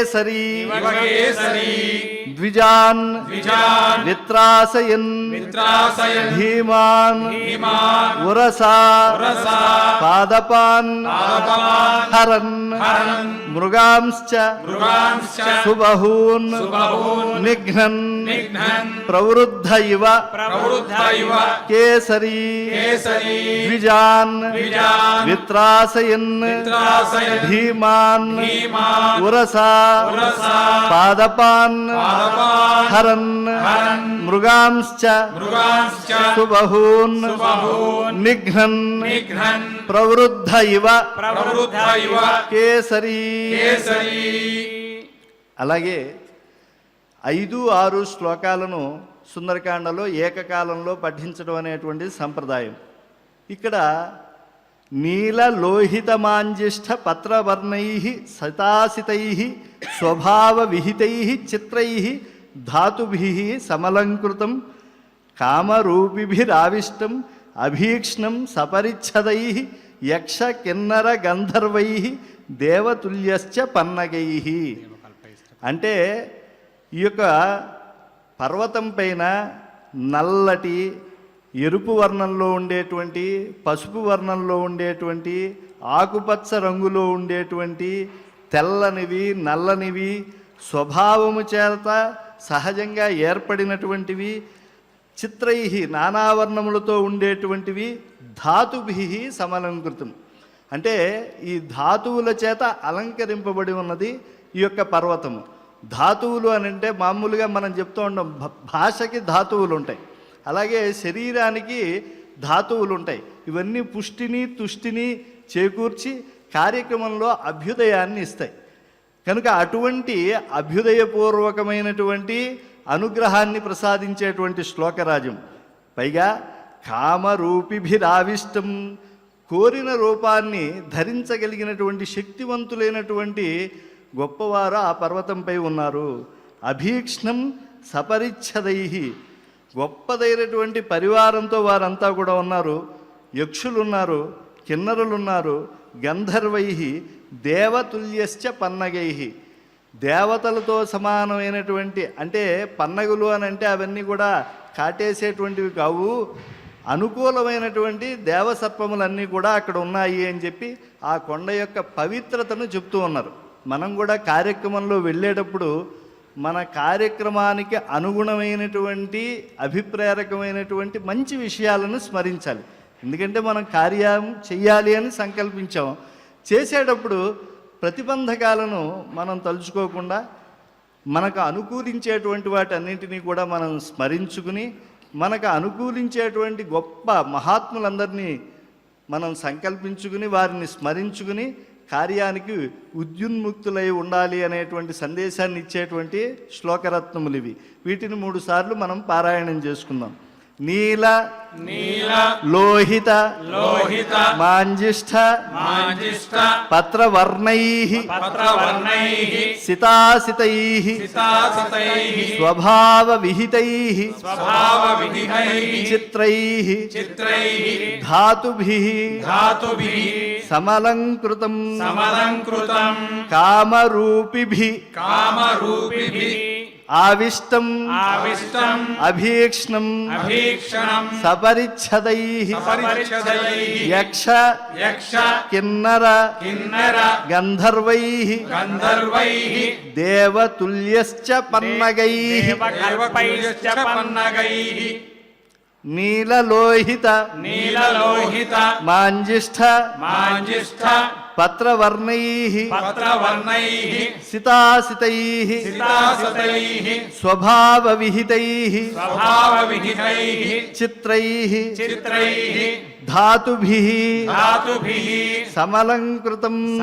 కేసరీ ద్విజాన్. విత్రాసయన్. ధీమాన్. ఉరసా. పాదపాన్. హరన్. మృగాంశ్చ సుబహూన్ నిఘ్నన్ ప్రవృద్ధ ఇవ కేసరి ద్విజాన్ విత్రాసయన్ ధీమాన్ ఉరసా పాదపాన్ హరన్ మృగాంశ్చ సుబహూన్ నిఘ్నన్ ప్రవృద్ధ ఇవ కేసరి అలాగే ఐదు ఆరు శ్లోకాలను సుందరకాండలో ఏకకాలంలో పఠించడం అనేటువంటి సంప్రదాయం. ఇక్కడ నీల లోహితమాంజిష్ట పత్రవర్ణై సతాసితై స్వభావ విహితై చిత్రై ధాతుభి సమలంకృతం కామరూపిభిరావిష్టం అభీక్ష్ణం సపరిచ్ఛదై యక్ష కిన్నర గంధర్వై దేవతుల్యశ్చ పన్నగై. అంటే ఈ యొక్క పర్వతం పైన నల్లటి ఎరుపు వర్ణంలో ఉండేటువంటి పసుపు వర్ణంలో ఉండేటువంటి ఆకుపచ్చ రంగులో ఉండేటువంటి తెల్లనివి నల్లనివి స్వభావము చేత సహజంగా ఏర్పడినటువంటివి చిత్రై నానావర్ణములతో ఉండేటువంటివి ధాతుభి సమలంకృతం. అంటే ఈ ధాతువుల చేత అలంకరింపబడి ఉన్నది ఈ యొక్క పర్వతము. ధాతువులు అని అంటే మామూలుగా మనం చెప్తూ ఉంటాం భాషకి ధాతువులు ఉంటాయి. అలాగే శరీరానికి ధాతువులు ఉంటాయి. ఇవన్నీ పుష్టిని తుష్టిని చేకూర్చి కార్యక్రమంలో అభ్యుదయాన్ని ఇస్తాయి. కనుక అటువంటి అభ్యుదయపూర్వకమైనటువంటి అనుగ్రహాన్ని ప్రసాదించేటువంటి శ్లోకరాజం. పైగా కామరూపిభిరావిష్టం కోరిన రూపాన్ని ధరించగలిగినటువంటి శక్తివంతులైనటువంటి గొప్పవారు ఆ పర్వతంపై ఉన్నారు. అభీక్ష్ణం సపరిచ్ఛదై గొప్పదైనటువంటి పరివారంతో వారంతా కూడా ఉన్నారు. యక్షులున్నారు కిన్నరులున్నారు గంధర్వై దేవతుల్యశ్చ పన్నగై. దేవతలతో సమానమైనటువంటి అంటే పన్నగులు అని అంటే అవన్నీ కూడా కాటేసేటువంటివి కావు. అనుకూలమైనటువంటి దేవసర్పములన్నీ కూడా అక్కడ ఉన్నాయి అని చెప్పి ఆ కొండ యొక్క పవిత్రతను చెప్తూ ఉన్నారు. మనం కూడా కార్యక్రమంలో వెళ్ళేటప్పుడు మన కార్యక్రమానికి అనుగుణమైనటువంటి అభిప్రేరకమైనటువంటి మంచి విషయాలను స్మరించాలి. ఎందుకంటే మనం కార్యం చెయ్యాలి అని సంకల్పించాం. చేసేటప్పుడు ప్రతిబంధకాలను మనం తలుచుకోకుండా మనకు అనుకూలించేటువంటి వాటన్నింటినీ కూడా మనం స్మరించుకుని మనకు అనుకూలించేటువంటి గొప్ప మహాత్ములందరినీ మనం సంకల్పించుకుని వారిని స్మరించుకుని కార్యానికి ఉద్యున్ముక్తులై ఉండాలి అనేటువంటి సందేశాన్ని ఇచ్చేటువంటి శ్లోకరత్నములు ఇవి. వీటిని మూడు సార్లు మనం పారాయణం చేసుకుందాం. నీల నీల లోహిత లోహిత మాంజిష్ఠ మాంజిష్ట పత్రవర్ణై పత్రవర్ణైః సితాసితై సితాసితైః స్వభావ విహితై స్వభావవిధిహైః చిత్రై చిత్రైః ధాతుభి ధాతుభిः సమలంకృతం సమలంకృతం కామరూపిభి కామరూపిభిः ఆవిష్టం ఆవిష్టం అభీక్ష్ణం అభీక్షణం సపరిచ్ఛదై సపరిచ్ఛదైః యక్ష యక్ష కిన్నర కిన్నర గంధర్వై గంధర్వైః దేవతుల్యశ్చ పన్నగై దేవకల్పైశ్చ పన్నగైః నీలలోహిత నీలలోహిత మాంజిష్ఠ మాంజిష్ఠ పత్రవర్ణై పత్రవర్ణైః సితాసితై సితాసితైః స్వభావ విహితై స్వభావవిహితైః చిత్రై చిత్రైః ధాతుభి ధాతుభిः సమలంకృతం